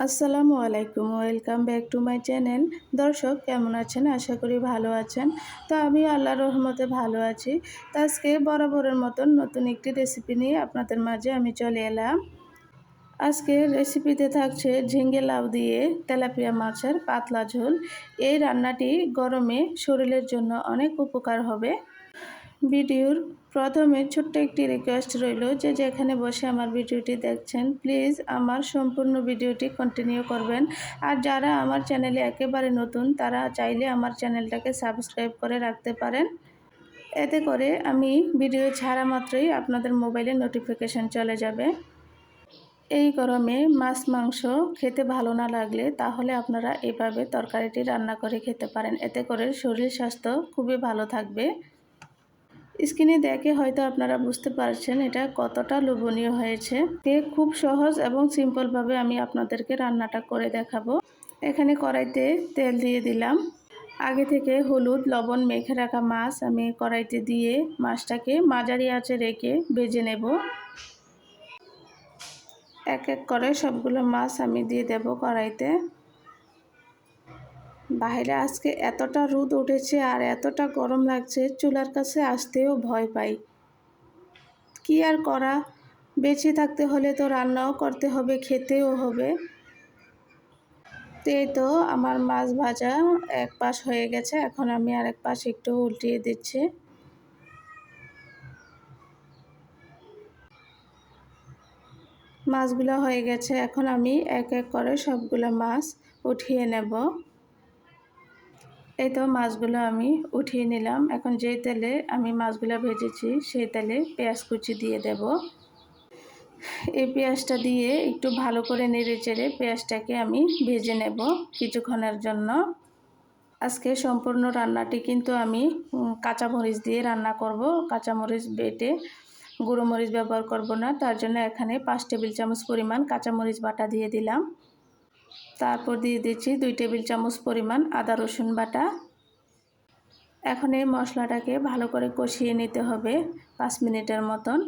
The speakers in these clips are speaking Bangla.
আসসালামু আলাইকুম, welcome back to my channel. দর্শক, কেমন আছেন? আশা করি ভালো আছেন। তো আমি আল্লাহর রহমতে ভালো আছি। তো আজকে বরাবরের মতন নতুন একটি রেসিপি নিয়ে আপনাদের মাঝে আমি চলে এলাম। আজকে রেসিপিতে থাকছে ঝিঙ্গে লাউ দিয়ে তেলাপিয়া মাছের পাতলা ঝোল। এই রান্নাটি গরমে শরীরের জন্য অনেক উপকার হবে। ভিডিওর প্রথমে ছোট্ট একটি রিকোয়েস্ট রইল যে যেখানে বসে আমার ভিডিওটি দেখছেন প্লিজ আমার সম্পূর্ণ ভিডিওটি কন্টিনিউ করবেন। আর যারা আমার চ্যানেলে একেবারে নতুন, তারা চাইলে আমার চ্যানেলটাকে সাবস্ক্রাইব করে রাখতে পারেন। এতে করে আমি ভিডিও ছাড়া মাত্রই আপনাদের মোবাইলে নোটিফিকেশান চলে যাবে। এই গরমে মাছ, মাংস খেতে ভালো না লাগলে তাহলে আপনারা এভাবে তরকারিটি রান্না করে খেতে পারেন। এতে করে শরীর স্বাস্থ্য খুবই ভালো থাকবে। স্ক্রিনে দেখে হয়তো আপনারা বুঝতে পারছেন এটা কতটা লোভনীয় হয়েছে। তে খুব সহজ এবং সিম্পলভাবে আমি আপনাদেরকে রান্নাটা করে দেখাবো। এখানে কড়াইতে তেল দিয়ে দিলাম। আগে থেকে হলুদ, লবণ মেখে রাখা মাছ আমি কড়াইতে দিয়ে মাছটাকে মাঝারি আঁচে রেখে ভেজে নেব। এক এক করে সবগুলো মাছ আমি দিয়ে দেব কড়াইতে। বাইরে আজকে এতটা রোদ উঠেছে আর এতটা গরম লাগছে, চুলার কাছে আসতেও ভয় পাই। কি আর করা? বেঁচে থাকতে হলে তো রান্নাও করতে হবে, খেতেও হবে। এই তো আমার মাছ ভাজা এক পাশ হয়ে গেছে, এখন আমি আর এক পাশ একটু উল্টিয়ে দিচ্ছি। মাছগুলো হয়ে গেছে, এখন আমি এক এক করে সবগুলো মাছ উঠিয়ে নেব। এই তো মাছগুলো আমি উঠিয়ে নিলাম। এখন যে তেলে আমি মাছগুলো ভেজেছি, সেই তেলে পেঁয়াজ কুচি দিয়ে দেব। এই পেঁয়াজটা দিয়ে একটু ভালো করে নেড়ে চেড়ে পেঁয়াজটাকে আমি ভেজে নেব কিছুক্ষণের জন্য। আজকে সম্পূর্ণ রান্নাটি কিন্তু আমি কাঁচামরিচ দিয়ে রান্না করব। কাঁচামরিচ বেটে গুঁড়ো মরিচ ব্যবহার করব না। তার জন্য এখানে পাঁচ টেবিল চামচ পরিমাণ কাঁচামরিচ বাটা দিয়ে দিলাম। তারপর দিয়ে দিচ্ছি দুই টেবিল চামচ পরিমাণ আদা, রসুন বাটা। এখন এই মশলাটাকে ভালো করে কষিয়ে নিতে হবে পাঁচ মিনিটের মতন।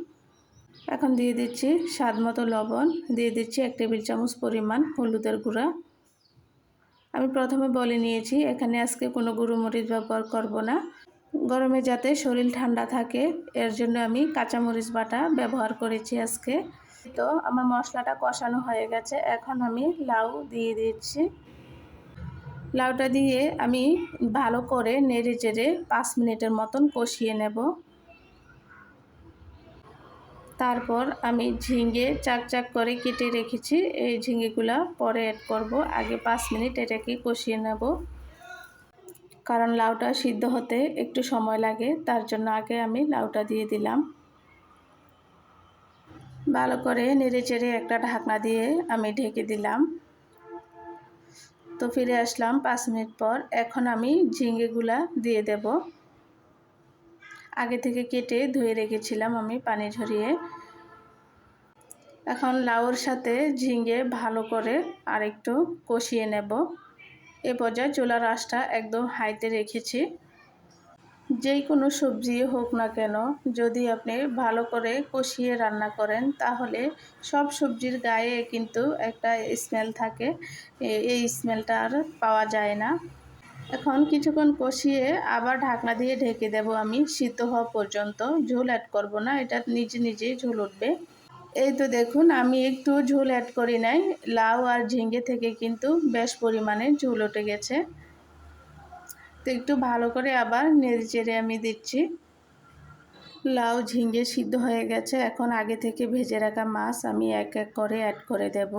এখন দিয়ে দিচ্ছি স্বাদ মতো লবণ। দিয়ে দিচ্ছি এক টেবিল চামচ পরিমাণ হলুদের গুঁড়া। আমি প্রথমে বলে নিয়েছি, এখানে আজকে কোনো গুঁড়ো মরিচ ব্যবহার করব না। গরমে যাতে শরীর ঠান্ডা থাকে, এর জন্য আমি কাঁচামরিচ বাটা ব্যবহার করেছি আজকে। তো আমার মশলাটা কষানো হয়ে গেছে। এখন আমি লাউ দিয়ে দিচ্ছি। লাউটা দিয়ে আমি ভালো করে নেড়ে চেড়ে পাঁচ মিনিটের মতন কষিয়ে নেব। তারপর আমি ঝিঙে চাক চাক করে কেটে রেখেছি। এই ঝিঙেগুলো পরে অ্যাড করব। আগে পাঁচ মিনিট এটাকে কষিয়ে নেব। কারণ লাউটা সিদ্ধ হতে একটু সময় লাগে, তার জন্য আগে আমি লাউটা দিয়ে দিলাম। ভালো করে নেড়ে চেড়ে একটা ঢাকনা দিয়ে আমি ঢেকে দিলাম। তো ফিরে আসলাম পাঁচ মিনিট পর। এখন আমি ঝিঙ্গেগুলা দিয়ে দেব। আগে থেকে কেটে ধুয়ে রেখেছিলাম আমি পানি ঝরিয়ে। এখন লাউর সাথে ঝিঙ্গে ভালো করে আরেকটু কষিয়ে নেব। এ পর্যায়ে চুলার আঁশটা একদম হাইতে রেখেছি। যেই কোনো সবজি হোক না কেন, যদি আপনি ভালো করে কষিয়ে রান্না করেন, তাহলে সব সবজির গায়ে কিন্তু একটা স্মেল থাকে। এই স্মেলটা আর পাওয়া যায় না। এখন কিছুক্ষণ কষিয়ে আবার ঢাকনা দিয়ে ঢেকে দেব আমি। সিদ্ধ হওয়া পর্যন্ত। ঝোল অ্যাড করব না, এটা নিজে নিজেই ঝোল উঠবে। এই তো দেখুন, আমি একটু ঝোল অ্যাড করি নাই। লাউ আর ঝিঙ্গে থেকে কিন্তু বেশ পরিমাণে ঝোল উঠে গেছে। তো একটু ভালো করে আবার নেড়ে চেড়ে আমি দিচ্ছি। লাউ ঝিঙ্গে সিদ্ধ হয়ে গেছে। এখন আগে থেকে ভেজে রাখা মাছ আমি এক এক করে অ্যাড করে দেব।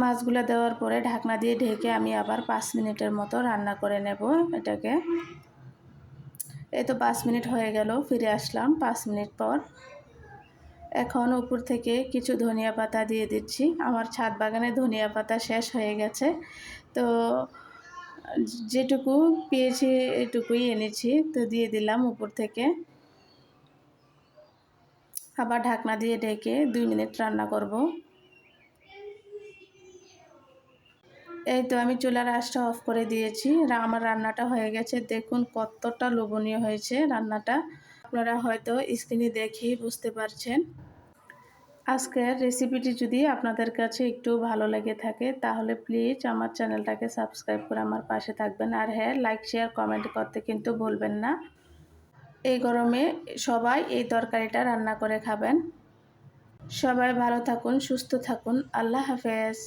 মাছগুলো দেওয়ার পরে ঢাকনা দিয়ে ঢেকে আমি আবার পাঁচ মিনিটের মতো রান্না করে নেব এটাকে। এই তো পাঁচ মিনিট হয়ে গেল, ফিরে আসলাম পাঁচ মিনিট পর। এখন উপর থেকে কিছু ধনিয়া পাতা দিয়ে দিচ্ছি। আমার ছাদ বাগানে ধনিয়া পাতা শেষ হয়ে গেছে। তো যেটুকু পেয়েছি এটুকুই এনেছি, তো দিয়ে দিলাম উপর থেকে। আবার ঢাকনা দিয়ে ঢেকে দুই মিনিট রান্না করব। এই তো আমি চুলার আঁচটা অফ করে দিয়েছি। আমার রান্নাটা হয়ে গেছে। দেখুন কতটা লোভনীয় হয়েছে রান্নাটা। আপনারা হয়তো স্ক্রিনে দেখেই বুঝতে পারছেন। আজকের রেসিপিটি যদি আপনাদের কাছে একটু ভালো লেগে থাকে, তাহলে প্লিজ আমার চ্যানেলটাকে সাবস্ক্রাইব করে আমার পাশে থাকবেন। আর হ্যাঁ লাইক শেয়ার কমেন্ট করতে কিন্তু ভুলবেন না। এই গরমে সবাই এই তরকারিটা রান্না করে খাবেন। সবাই ভালো থাকুন, সুস্থ থাকুন। আল্লাহ হাফেজ।